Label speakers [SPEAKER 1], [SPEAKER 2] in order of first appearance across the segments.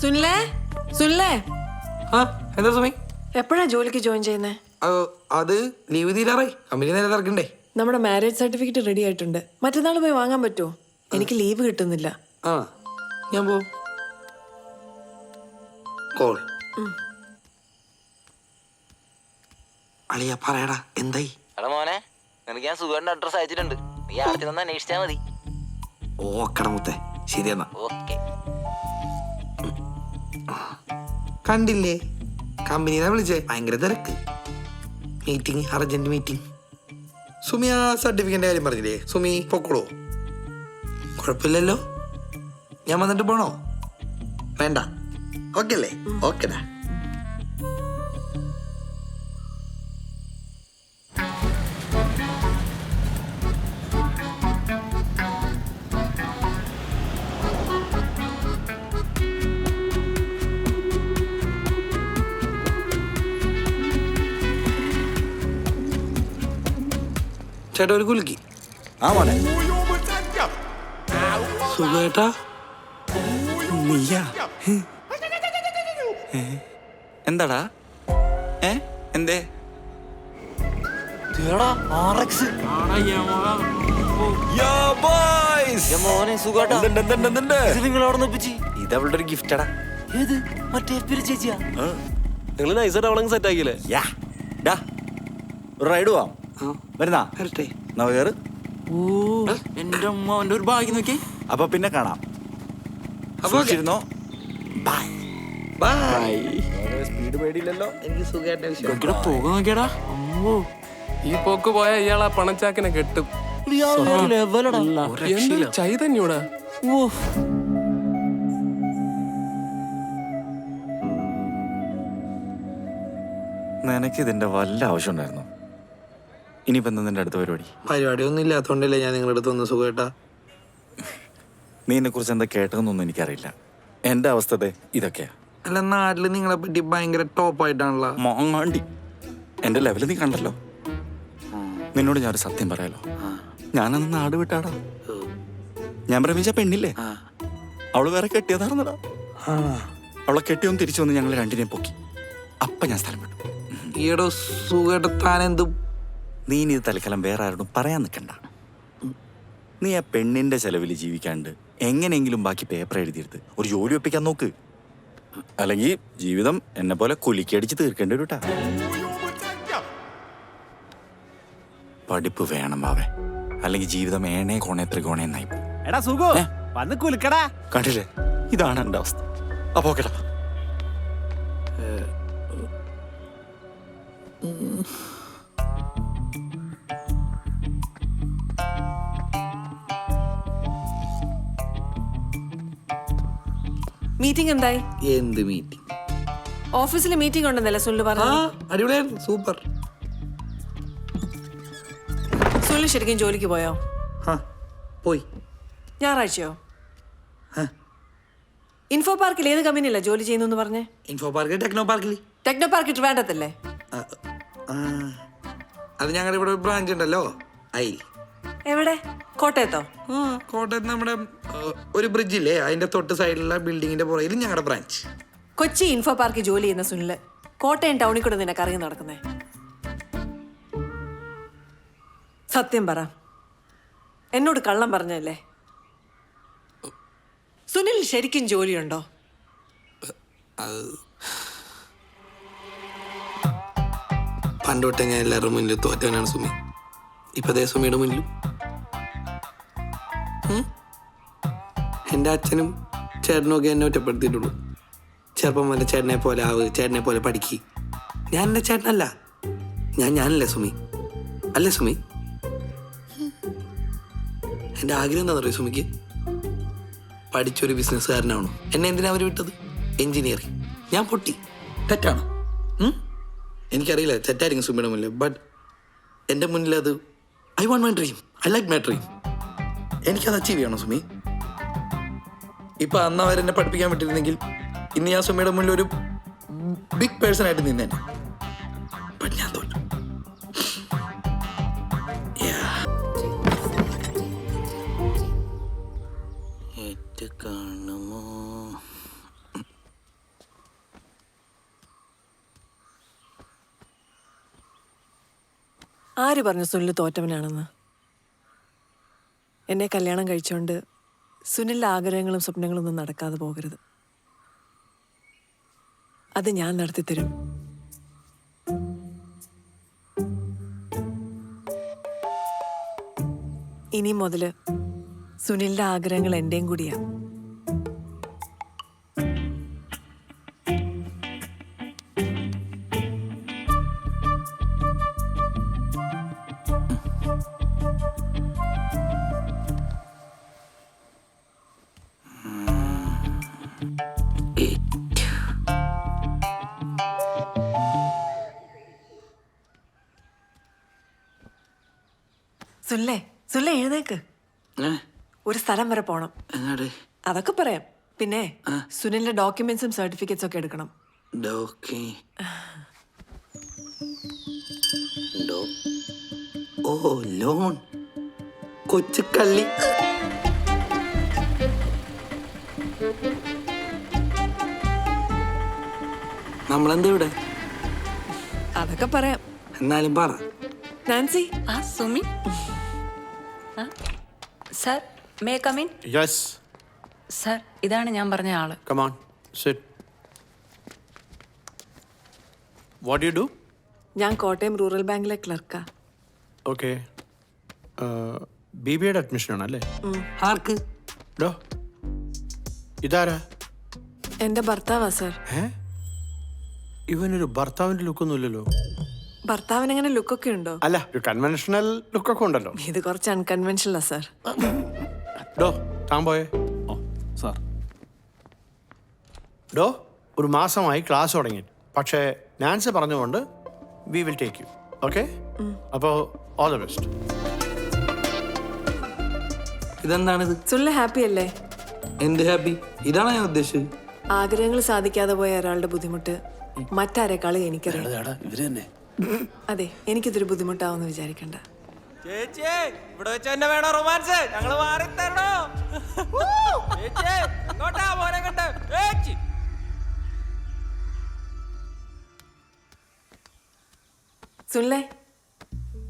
[SPEAKER 1] സുനിലേ? സുനിലേ?
[SPEAKER 2] ആ എന്താ സുമി?
[SPEAKER 1] എപ്പോഴാ ജോലിക്ക് ജോയിൻ ചെയ്യുന്നേ?
[SPEAKER 2] അത് ലീവ് തീരാറായി. കമ്പനി നേരെ തിരക്കണ്ടേ?
[SPEAKER 1] നമ്മുടെ മാരേജ് സർട്ടിഫിക്കറ്റ് റെഡി ആയിട്ടുണ്ട്. മറ്റന്നാൾ പോയി വാങ്ങാൻ പറ്റുമോ? എനിക്ക് ലീവ് കിട്ടുന്നില്ല.
[SPEAKER 2] ആ ഞാൻ പോ കോൾ അളിയ പറയടാ എന്തായി?
[SPEAKER 3] എടാ മോനെ നിനക്ക് ഞാൻ സുഖന്റെ അഡ്രസ് അയച്ചിട്ടുണ്ട്. നീ ആദ്യം അന്വേഷിച്ചാ മതി.
[SPEAKER 2] ഓക്കട മുത്തേ. ശരി എന്നാ.
[SPEAKER 3] ഓക്കെ.
[SPEAKER 2] കണ്ടില്ലേ? കമ്പനിനെ വിളിച്ചേ. ഭയങ്കര തിരക്ക്. മീറ്റിംഗ് അർജന്റ് മീറ്റിംഗ് സുമി ആ സർട്ടിഫിക്കറ്റിന്റെ കാര്യം പറഞ്ഞില്ലേ? സുമി പൊക്കോളൂ. കുഴപ്പമില്ലല്ലോ. ഞാൻ വന്നിട്ട് പോണോ? വേണ്ട. ഓക്കെ അല്ലേ? ഓക്കെടാ ചേട്ടാ ഒരു കുലുക്കി
[SPEAKER 4] ആ മോനെ.
[SPEAKER 2] സുഖേട്ടാ?
[SPEAKER 4] നീയാ? എന്താടാ? ഏ? എന്തേ? ഇതവളുടെ ഒരു ഗിഫ്റ്റടാ
[SPEAKER 3] ഏത്? മറ്റേ പിരി ചേച്ചിയാ.
[SPEAKER 5] നിങ്ങൾ നൈസായിട്ട് അവളങ്ങ് സെറ്റ് ആക്കിയില്ലേ?
[SPEAKER 4] യാ ഡാ ഒരു റൈഡ് പോവാം. വരുന്നാ?
[SPEAKER 2] വരട്ടെ.
[SPEAKER 4] എന്നാ കയറ്
[SPEAKER 3] ഓ എന്റെ അമ്മ അവന്റെ ഒരു ഭാഗ്യം നോക്കി.
[SPEAKER 4] അപ്പൊ പിന്നെ കാണാം.
[SPEAKER 2] അപ്പൊ
[SPEAKER 4] സൂക്ഷിച്ചിരുന്നോ? ബൈ
[SPEAKER 2] ബൈ
[SPEAKER 4] സ്പീഡ് പേടിയില്ലല്ലോ.
[SPEAKER 2] എനിക്ക് സുഖമായിട്ട്
[SPEAKER 3] പോക നോക്കിയടാ. അമ്മോ.
[SPEAKER 5] ഈ പോക്ക് പോയ ഇയാൾ ആ പണച്ചാക്കിനെ കെട്ടും. ചൈതന്യൂടാ?
[SPEAKER 4] നിനക്ക് ഇതിന്റെ വല്ല ആവശ്യം ഉണ്ടായിരുന്നു ഇനിയിപ്പോ എന്താ അടുത്ത പരിപാടി?
[SPEAKER 2] പരിപാടി ഒന്നും ഇല്ലാത്തോണ്ടല്ലേ ഞാൻ നിങ്ങളുടെ അടുത്ത് ഒന്ന് സുഖേട്ടാ.
[SPEAKER 4] നീ എന്നെ കുറിച്ച് എന്താ കേട്ടതെന്നൊന്നും എനിക്കറിയില്ല. എന്റെ അവസ്ഥതെ ഇതൊക്കെയാ.
[SPEAKER 2] അല്ല നാട്ടിൽ നിങ്ങളെ പറ്റി ഭയങ്കര ടോപ്പായിട്ടാണല്ലോ
[SPEAKER 4] മോങ്ങാണ്ടി. എന്റെ ലെവൽ നീ കണ്ടല്ലോ. നിന്നോട് ഞാനൊരു സത്യം പറയാലോ. ഞാനന്ന് നാട് വിട്ടാടാ. ഞാൻ പ്രേമിച്ച പെണ്ണില്ലേ? അവൾ വേറെ കെട്ടിയതാർന്നടാ അവളെ കെട്ടിയൊന്ന് തിരിച്ചു വന്ന് ഞങ്ങൾ രണ്ടിനെയും പൊക്കി. അപ്പൊ ഞാൻ സ്ഥലം വിട്ടു.
[SPEAKER 2] ഈയിടെ എന്ത്
[SPEAKER 4] നീ ഇനി തൽക്കാലം വേറെ ആരോടും പറയാൻ നിൽക്കണ്ട. നീ ആ പെണ്ണിന്റെ ചെലവിൽ ജീവിക്കാണ്ട് എങ്ങനെയെങ്കിലും ബാക്കി പേപ്പർ എഴുതിയെടുത്ത് ഒരു ജോലി ഒപ്പിക്കാൻ നോക്ക്. അല്ലെങ്കിൽ ജീവിതം എന്നെ പോലെ കുലിക്കടിച്ച് തീർക്കേണ്ടി വരൂട്ടാ പഠിപ്പ് വേണം ബാവേ. അല്ലെങ്കിൽ ജീവിതം ഏണേ കോണേ ത്രികോണേ എന്നായി പോകും.
[SPEAKER 6] എടാ സുഖു വന്ന് കുലുക്കടാ.
[SPEAKER 4] കണ്ടില്ലേ? ഇതാണ് എന്റെ അവസ്ഥ. അപ്പോ കേട്ടോ
[SPEAKER 1] മീറ്റിംഗ് എന്തായി?
[SPEAKER 2] എന്ത് മീറ്റിംഗ്
[SPEAKER 1] ഓഫീസിൽ മീറ്റിംഗ് ഉണ്ടെന്നല്ലേ സുനിൽ
[SPEAKER 2] ആ
[SPEAKER 1] പറഞ്ഞു
[SPEAKER 2] അടിപൊളിയായിരുന്നു സൂപ്പർ
[SPEAKER 1] സുനിൽ ശരിക്കും ജോലിക്ക് പോയോ?
[SPEAKER 2] ആ പോയി.
[SPEAKER 1] ഞായറാഴ്ചയോ?
[SPEAKER 2] ആ.
[SPEAKER 1] ഇൻഫോ പാർക്കിൽ ഏത് കമ്പനിയല്ല ജോലി ചെയ്യുന്നു പറഞ്ഞേ?
[SPEAKER 2] ഇൻഫോ പാർക്ക് ടെക്നോ പാർക്കിൽ
[SPEAKER 1] ടെക്നോ പാർക്ക് ട്രിവാൻഡത്തല്ലേ
[SPEAKER 2] ആ, ആ. അത് ഞങ്ങളുടെ ഇവിടെ ബ്രാഞ്ച് ഉണ്ടല്ലോ അയിൽ.
[SPEAKER 1] എവിടെ? കോട്ടയത്തോ?
[SPEAKER 2] ആ കോട്ടയത്ത് നമ്മുടെ ഒരു ഒരു ബ്രിഡ്ജില്ലേ? അതിന്റെ തൊട്ട് സൈഡിലുള്ള ബിൽഡിങ്ങിന്റെ പുറകിൽ ഞങ്ങളുടെ ബ്രാഞ്ച്.
[SPEAKER 1] കൊച്ചി ഇൻഫോ പാർക്കിൽ ജോലി ചെയ്യുന്ന സുനിൽ കോട്ടയം ടൗണിൽ കൂടെ നിനക്ക് അറിയാൻ നടക്കുന്നേ? സത്യം പറ. എന്നോട് കള്ളം പറഞ്ഞല്ലേ? സുനിൽ ശരിക്കും ജോലിയുണ്ടോ?
[SPEAKER 2] പണ്ടോട്ടെ ഞാൻ എല്ലാവരുടെ മുന്നിൽ തോറ്റവനാണ് സുമി. ഇപ്പൊ ദേ സുമിയുടെ മുന്നിലും? എന്റെ അച്ഛനും ചേട്ടനൊക്കെ എന്നെ ഒറ്റപ്പെടുത്തിയിട്ടുള്ളൂ. ചെറുപ്പം വല്ല ചേട്ടനെ പോലെ ആവ് ചേട്ടനെ പോലെ പഠിക്ക്. ഞാൻ എന്റെ ചേട്ടനല്ല. ഞാൻ ഞാനല്ലേ സുമി? അല്ലേ സുമി? എന്റെ ആഗ്രഹം എന്താണെന്ന് അറിയോ സുമിക്ക്? പഠിച്ചൊരു ബിസിനസ്സുകാരനാവണം. എന്നെ എന്തിനാ അവർ വിട്ടത്? എഞ്ചിനീയറിംഗ്. ഞാൻ പൊട്ടി. തെറ്റാണ്? എനിക്കറിയില്ല തെറ്റായിരിക്കും സുമിയുടെ മുന്നിൽ ബട്ട് എന്റെ മുന്നിൽ അത് I want my dream I like my dream എനിക്കത് അച്ചീവ് ചെയ്യണം സുമി. ഇപ്പം അന്ന് അവരെന്നെ പഠിപ്പിക്കാൻ പറ്റിയിരുന്നെങ്കിൽ ഇന്ന് ഞാൻ സുമിയുടെ മുന്നിൽ ഒരു ബിഗ് പേഴ്സൺ ആയിട്ട് നിന്നെ ഞാൻ തോറ്റു.
[SPEAKER 3] കാണുമോ
[SPEAKER 1] ആര് പറഞ്ഞു സുനിൽ തോറ്റവനാണെന്ന്? എന്നെ കല്യാണം കഴിച്ചുകൊണ്ട് സുനിലിന്റെ ആഗ്രഹങ്ങളും സ്വപ്നങ്ങളും ഒന്നും നടക്കാതെ പോകരുത്. അത് ഞാൻ നടത്തിത്തരും. ഇനി മുതൽ സുനിലിന്റെ ആഗ്രഹങ്ങൾ എന്റെയും കൂടിയാ. സുല്ലേ സുല്ലേ എഴുന്നേക്ക്. ഒരു സ്ഥലം വരെ പോണം. അതൊക്കെ പറയാം. പിന്നെ സുനിലിന്റെ ഡോക്യുമെന്റ്സും സർട്ടിഫിക്കറ്റ്സ് ഒക്കെ എടുക്കണം.
[SPEAKER 2] ഓ ലോൺ. കൊച്ചുക്കള്ളി. നമ്മളെന്താ ഇവിടെ?
[SPEAKER 1] അതൊക്കെ പറയാം.
[SPEAKER 2] എന്നാലും പറ.
[SPEAKER 1] നാൻസി?
[SPEAKER 7] ആ Sumi. Sir may come in
[SPEAKER 8] yes
[SPEAKER 7] sir ഇതാണ് ഞാൻ പറഞ്ഞ ആൾ.
[SPEAKER 8] Come on sit what you do
[SPEAKER 1] ഞാൻ കോട്ടയം റൂറൽ ബാങ്കിലെ ക്ലർക്കാ.
[SPEAKER 8] ഓക്കെ ബി ബി എയുടെ അഡ്മിഷൻ ആണല്ലേ?
[SPEAKER 2] ആർക്ക്?
[SPEAKER 8] ഡോ. ഇതാരാ?
[SPEAKER 1] എന്റെ ഭർത്താവാ സർ.
[SPEAKER 8] ഏ? ഇവനൊരു ഭർത്താവിന്റെ ലുക്കൊന്നുമില്ലല്ലോ
[SPEAKER 1] ഭർത്താവിന് അങ്ങനെ ലുക്കൊക്കെ ഉണ്ടോ?
[SPEAKER 8] അല്ല ഒരു കൺവെൻഷണൽ ലുക്കൊക്കെ ഉണ്ടല്ലോ.
[SPEAKER 1] ഇത് കുറച്ച് അൺകൺവെൻഷനലാ സർ
[SPEAKER 8] ഡോ താൻ പോയേ?
[SPEAKER 6] ഓ സാർ
[SPEAKER 8] ഡോ ഒരു മാസമായി ക്ലാസ് തുടങ്ങി. പക്ഷേ നാൻസി പറഞ്ഞുകൊണ്ട് we will take you okay അപ്പോൾ ഓൾ ദ ബെസ്റ്റ്
[SPEAKER 2] ഇതെന്താണിത്?
[SPEAKER 1] സുല്ല ഹാപ്പി അല്ലേ?
[SPEAKER 2] എന്ത് ഹാപ്പി ഇതാണ് ഞാൻ ഉദ്ദേശിച്ചത്?
[SPEAKER 1] ആഗ്രഹങ്ങൾ സാധിക്കാതെ പോയ ഒരാളുടെ ബുദ്ധിമുട്ട് മറ്റാരെക്കാളും എനിക്കറിയാം.
[SPEAKER 6] ഇവർ തന്നെ.
[SPEAKER 1] അതെ എനിക്കിതൊരു ബുദ്ധിമുട്ടാവെന്ന് വിചാരിക്കണ്ട.
[SPEAKER 9] ചേച്ചിയെ ഇവിടെ വെച്ച് തന്നെ വേണോ റൊമാൻസ്. മാറി തരണോ ഇങ്ങോട്ടാ മോനെ കണ്ട്. ചേച്ചി.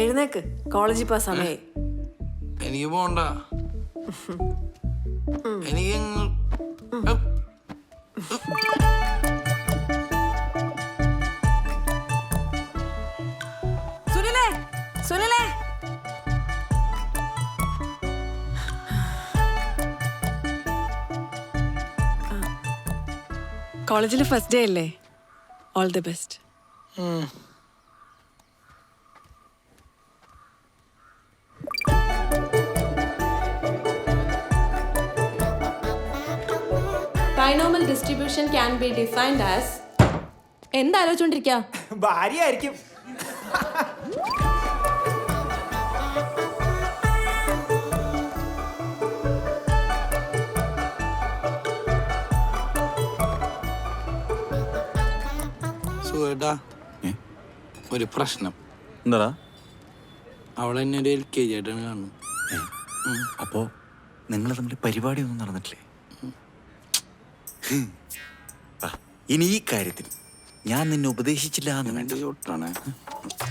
[SPEAKER 1] എഴുന്നേക്ക്. കോളേജിൽ പോ സമയേ
[SPEAKER 2] എനിക്ക് പോണ്ട. എനിക്ക്
[SPEAKER 1] കോളേജിൽ ഫസ്റ്റ് ഡേ അല്ലേ? All the best
[SPEAKER 10] Trinomial distribution be defined as as എന്താലോചിച്ചോണ്ടിരിക്ക
[SPEAKER 9] ഭാര്യയായിരിക്കും.
[SPEAKER 4] ഏ?
[SPEAKER 2] ഒരു പ്രശ്നം.
[SPEAKER 4] എന്താടാ?
[SPEAKER 2] അവൾ എന്നെ ഒരു എൽ കെ ജി ആയിട്ടാണ് കാണുന്നത്
[SPEAKER 4] അപ്പോ നിങ്ങൾ തമ്മിൽ പരിപാടിയൊന്നും നടന്നിട്ടില്ലേ. ഇനി ഈ കാര്യത്തിൽ ഞാൻ നിന്നെ ഉപദേശിച്ചില്ല എന്ന് വേണ്ട.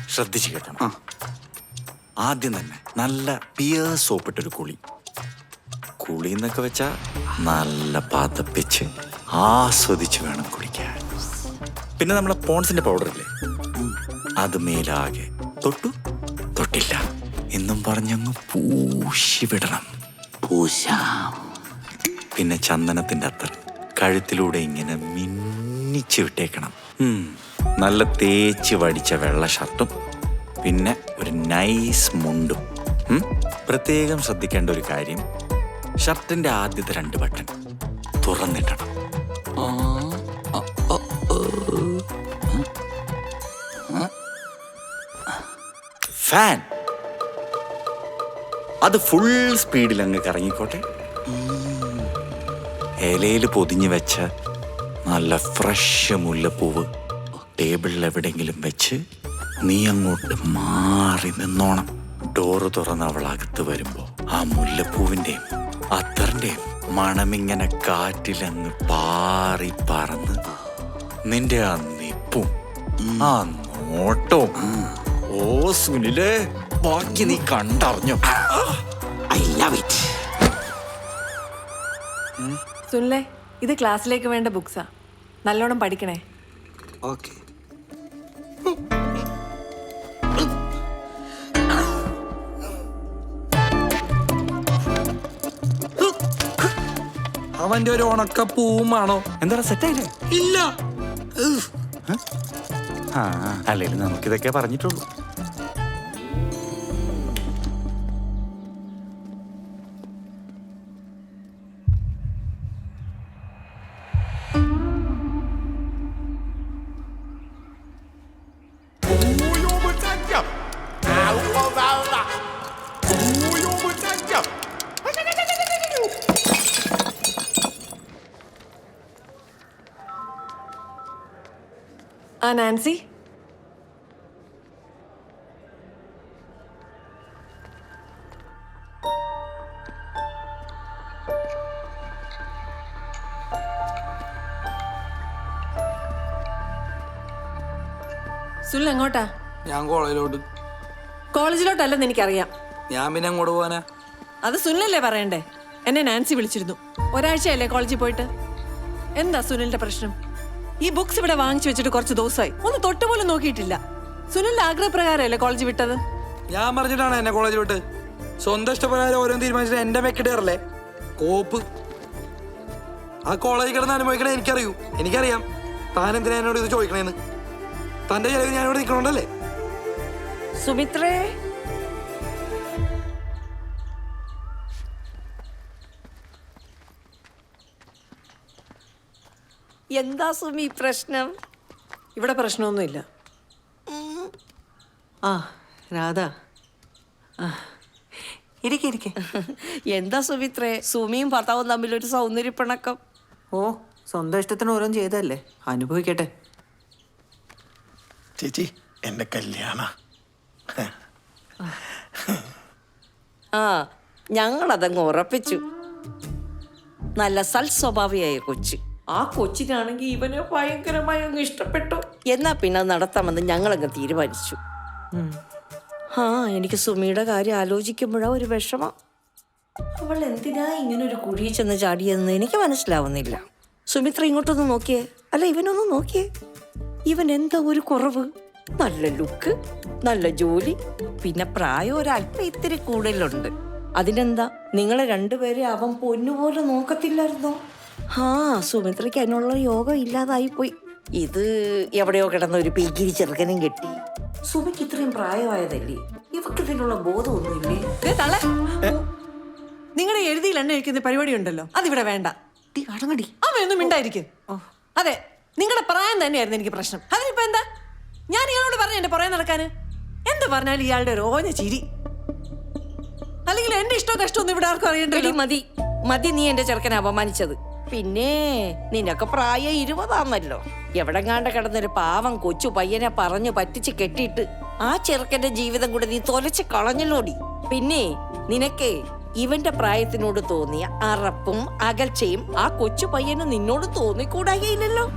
[SPEAKER 4] ശ്രദ്ധിച്ചു കേട്ടണം. ആദ്യം തന്നെ നല്ല പിയർ സോപ്പിട്ടൊരു കുളി കുളി. എന്നൊക്കെ വെച്ചാ നല്ല പാതപ്പിച്ച് ആസ്വദിച്ച് വേണം കുളിക്കാൻ. പിന്നെ നമ്മളെ പോൺസിന്റെ പൗഡർ ഇല്ലേ അത് മേലാകെ തൊട്ടു തൊട്ടില്ല. എന്നും പറഞ്ഞങ്ങ് പൂശി വിടണം. പൂശാം. പിന്നെ ചന്ദനത്തിന്റെ അത്തർ കഴുത്തിലൂടെ ഇങ്ങനെ മിന്നിച്ച് വിട്ടേക്കണം. നല്ല തേച്ച് വടിച്ച വെള്ള ഷർട്ടും പിന്നെ ഒരു നൈസ് മുണ്ടും. പ്രത്യേകം ശ്രദ്ധിക്കേണ്ട ഒരു കാര്യം ഷർട്ടിന്റെ ആദ്യത്തെ രണ്ട് ബട്ടൺ തുറന്നിട്ടണം ഫാൻ. അത് ഫുൾ സ്പീഡിൽ അങ്ങ് കറങ്ങിക്കോട്ടെ. ഇലയിൽ പൊതിഞ്ഞു വെച്ച നല്ല ഫ്രഷ് മുല്ലപ്പൂവ് ടേബിളിൽ എവിടെയെങ്കിലും വെച്ച് നീ അങ്ങോട്ട് മാറി നിന്നോണം. ഡോറ് തുറന്ന് അവൾ അകത്ത് വരുമ്പോ ആ മുല്ലപ്പൂവിന്റെയും അത്തറിന്റെയും മണമിങ്ങനെ കാറ്റിലങ്ങ് പാറി പറന്ന് നിന്റെ ആ നിപ്പും ആ നോട്ടവും ഓ സുനിൽ ബാക്കി നീ കണ്ടറിഞ്ഞു?
[SPEAKER 2] ഐ ലവ് ഇറ്റ്
[SPEAKER 1] സുനിലേ ഇത് ക്ലാസ്സിലേക്ക് വേണ്ട ബുക്സാ. നല്ലോണം പഠിക്കണേ.
[SPEAKER 2] ഓക്കെ അവന്റെ ഒരു ഉണക്ക പൂവുമാണോ?
[SPEAKER 4] എന്താ സെറ്റായില്ലേ
[SPEAKER 2] ഇല്ല.
[SPEAKER 4] അല്ലെങ്കിൽ നമുക്കിതൊക്കെ പറഞ്ഞിട്ടുള്ളൂ.
[SPEAKER 1] ആ നാൻസി? സുനിൽ എങ്ങോട്ടാ?
[SPEAKER 2] ഞാൻ കോളേജിലോട്ട്.
[SPEAKER 1] കോളേജിലോട്ടല്ലെന്ന് എനിക്കറിയാം.
[SPEAKER 2] ഞാൻ പിന്നെ അങ്ങോട്ട് പോവാനാ?
[SPEAKER 1] അത് സുനിലല്ലേ പറയണ്ടേ? എന്നെ നാൻസി വിളിച്ചിരുന്നു. ഒരാഴ്ചയല്ലേ കോളേജിൽ പോയിട്ട്? എന്താ സുനിലിന്റെ പ്രശ്നം? ഈ ബുക്സ് ഇവിടെ വാങ്ങിച്ചു വെച്ചിട്ട് കുറച്ച് ദിവസമായി. ഒന്ന് തൊട്ടുപോലും നോക്കിയിട്ടില്ല. സുനിലിന്റെ ആഗ്രഹപ്രകാരമല്ലേ കോളേജ് വിട്ടത്?
[SPEAKER 2] ഞാൻ പറഞ്ഞിട്ടാണ് എന്നെ കോളേജ് വിട്ട്. സ്വന്തം ഇഷ്ടപ്രകാരം ഓരോന്ന് തീരുമാനിച്ചിട്ട് എന്റെ മെക്കിടേറല്ലേ കോപ്പ്. ആ കോളേജ് കിടന്ന് അനുഭവിക്കണേ എനിക്കറിയൂ. എനിക്കറിയാം. താൻ എന്തിനാ എന്നോട് ഇത് ചോദിക്കണേന്ന്. തന്റെ ചെലവ് ഞാൻ ഇവിടെ നിൽക്കണോണ്ടല്ലേ?
[SPEAKER 7] സുമിത്രേ എന്താ സുമി പ്രശ്നം?
[SPEAKER 1] ഇവിടെ പ്രശ്നമൊന്നുമില്ല.
[SPEAKER 11] ആ രാധ. ഇരിക്കെ ഇരിക്കെ.
[SPEAKER 7] എന്താ സുമിത്രേ സുമിയും ഭർത്താവും തമ്മിൽ ഒരു സൗന്ദര്യപ്പിണക്കം.
[SPEAKER 11] ഓ സ്വന്തം ഇഷ്ടത്തിന് ഓരോന്ന് ചെയ്തല്ലേ അനുഭവിക്കട്ടെ.
[SPEAKER 8] ചേച്ചി എന്റെ കല്യാണ.
[SPEAKER 7] ആ ഞങ്ങളതങ്ങ് ഉറപ്പിച്ചു. നല്ല സൽസ്വഭാവിയായ കൊച്ച്. ആ കൊച്ചിനാണെങ്കിൽ ഇവനെ ഭയങ്കരമായി അങ്ങ് ഇഷ്ടപ്പെട്ടു. എന്നാ പിന്നെ അത് നടത്താമെന്ന് ഞങ്ങളങ്ങ് തീരുമാനിച്ചു. ആ എനിക്ക് സുമിയുടെ കാര്യം ആലോചിക്കുമ്പോഴാ ഒരു വിഷമം. അവൾ എന്തിനാ ഇങ്ങനെ ഒരു കുഴിയിൽ ചെന്ന് ചാടിയെന്ന് എനിക്ക് മനസ്സിലാവുന്നില്ല. സുമിത്ര ഇങ്ങോട്ടൊന്ന് നോക്കിയേ. അല്ല ഇവനൊന്ന് നോക്കിയേ. ഇവൻ എന്താ ഒരു കുറവ്? നല്ല ലുക്ക് നല്ല ജോലി പിന്നെ പ്രായം ഒരല്പം ഇത്തിരി കൂടുതലുണ്ട്. അതിനെന്താ? നിങ്ങളെ രണ്ടുപേരെ അവൻ പൊന്നുപോലെ നോക്കത്തില്ലായിരുന്നോ? ആ സുമിത്രയ്ക്ക് അതിനുള്ള യോഗം ഇല്ലാതായി പോയി ഇത് എവിടെയോ കിടന്ന ഒരു പീക്കിരി ചെറുക്കനും കെട്ടി. സുമിക്ക് ഇത്രയും പ്രായമായതല്ലേ? ഇവക്ക് ഇതിനുള്ള ബോധമൊന്നുമില്ലേ
[SPEAKER 1] നിങ്ങളെ. നിങ്ങളുടെ എഴുതിയിൽ എണ്ണ ഒഴിക്കുന്ന പരിപാടി ഉണ്ടല്ലോ അതിവിടെ വേണ്ട.
[SPEAKER 11] അടങ്ങടി.
[SPEAKER 1] അവയൊന്നും മിണ്ടായിരിക്കും. അതെ നിങ്ങളുടെ പ്രായം തന്നെയായിരുന്നു എനിക്ക് പ്രശ്നം. അതിനിപ്പോ എന്താ? ഞാൻ ഇയാളോട് പറഞ്ഞു എന്റെ പുറകെ നടക്കാന്. എന്ത് പറഞ്ഞാലും ഇയാളുടെ ഒരു ഓഞ്ഞ ചിരി. അല്ലെങ്കിൽ എന്റെ ഇഷ്ടവും കഷ്ടമൊന്നും ഇവിടെ ആർക്കും അറിയണ്ടല്ലോ.
[SPEAKER 7] മതി. മതി നീ എന്റെ ചെറുക്കനെ അപമാനിച്ചത്. പിന്നെ നിനക്ക് പ്രായം ഇരുപതാന്നല്ലോ. എവിടെങ്ങാണ്ട് കിടന്നൊരു പാവം കൊച്ചു പയ്യനെ പറഞ്ഞു പറ്റിച്ച് കെട്ടിയിട്ട് ആ ചെറുക്കന്റെ ജീവിതം കൂടെ നീ തൊലച്ച് കളഞ്ഞല്ലോടി. പിന്നെ നിനക്ക് ഇവന്റെ പ്രായത്തിനോട് തോന്നിയ അറപ്പും അകൽച്ചയും ആ കൊച്ചു പയ്യന് നിന്നോട് തോന്നിക്കൂടായില്ലല്ലോ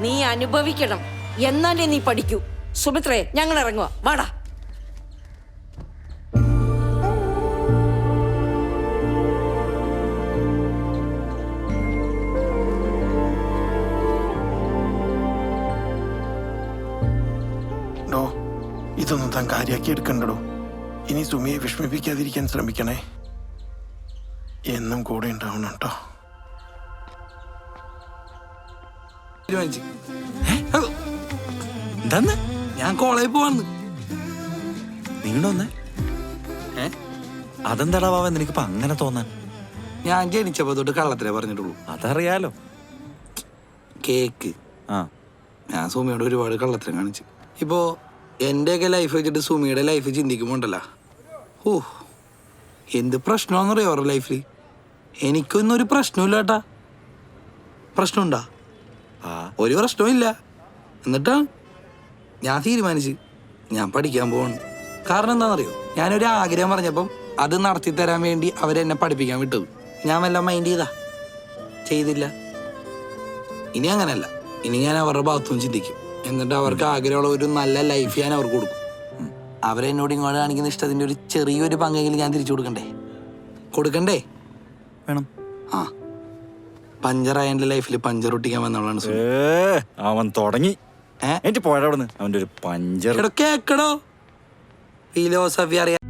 [SPEAKER 7] നീ അനുഭവിക്കണം. എന്നാലേ നീ പഠിക്കൂ. സുമിത്രേ ഞങ്ങൾ ഇറങ്ങുക വാടാ.
[SPEAKER 8] ഇതൊന്നും താൻ കാര്യാക്കി എടുക്കണ്ടടോ. ഇനി സുമിയെ വിഷമിപ്പിക്കാതിരിക്കാൻ ശ്രമിക്കണേ. എന്നും കൂടെ ഉണ്ടാവണം കേട്ടോ.
[SPEAKER 4] എന്താന്ന്?
[SPEAKER 2] ഞാൻ കോളേജിൽ പോവാന്ന്.
[SPEAKER 4] നീണ്ടോന്നേ
[SPEAKER 2] ഏ?
[SPEAKER 4] അതെന്താടാ നിനക്കിപ്പോ അങ്ങനെ തോന്നാൻ?
[SPEAKER 2] ഞാൻ ജനിച്ചപ്പോ തൊട്ട് കള്ളത്തിലേ പറഞ്ഞിട്ടുള്ളൂ.
[SPEAKER 4] അതറിയാലോ.
[SPEAKER 2] കേക്ക്.
[SPEAKER 4] ആ.
[SPEAKER 2] ഞാൻ സുമിയോട് ഒരുപാട് കള്ളത്തരം കാണിച്ചു. ഇപ്പോ എന്റെയൊക്കെ ലൈഫ് വെച്ചിട്ട് സുമിയുടെ ലൈഫ് ചിന്തിക്കുമ്പോണ്ടല്ല. ഓ എന്ത് പ്രശ്നമാണെന്നറിയോ അവരുടെ ലൈഫിൽ എനിക്കൊന്നും ഒരു പ്രശ്നമില്ല കേട്ടാ പ്രശ്നമുണ്ടാ ഒരു പ്രശ്നവും ഇല്ല എന്നിട്ടാ ഞാൻ തീരുമാനിച്ച് ഞാൻ പഠിക്കാൻ പോവാണ്. കാരണം എന്താണെന്നറിയോ? ഞാനൊരു ആഗ്രഹം പറഞ്ഞപ്പം അത് നടത്തി തരാൻ വേണ്ടി അവരെന്നെ പഠിപ്പിക്കാൻ വിട്ടത്. ഞാൻ വല്ല മൈൻഡ് ചെയ്താ? ചെയ്തില്ല. ഇനി അങ്ങനല്ല ഇനി ഞാൻ അവരുടെ ഭാഗത്തും ചിന്തിക്കും. എന്നിട്ട് അവർക്ക് ആഗ്രഹമുള്ള ഒരു നല്ല ലൈഫ് ഞാൻ അവർക്ക് കൊടുക്കും. അവരെ എന്നോട് ഇങ്ങോട്ട് കാണിക്കുന്ന ഇഷ്ടത്തിന്റെ ഒരു ചെറിയൊരു പങ്കെങ്കിലും ഞാൻ തിരിച്ചു കൊടുക്കണ്ടേ? കൊടുക്കണ്ടേ?
[SPEAKER 4] വേണം.
[SPEAKER 2] ആ. പഞ്ചറായ എന്റെ ലൈഫിൽ പഞ്ചർ ഒട്ടിക്കാൻ വന്നവളാണ് സുനി.
[SPEAKER 4] അവൻ തുടങ്ങി.
[SPEAKER 2] ഏ?
[SPEAKER 4] എനിക്ക് പോയവിടെ നിന്ന് അവന്റെ ഒരു പഞ്ചർ.
[SPEAKER 2] എടോ കേക്കടോ. ഫിലോസഫി അറിയാം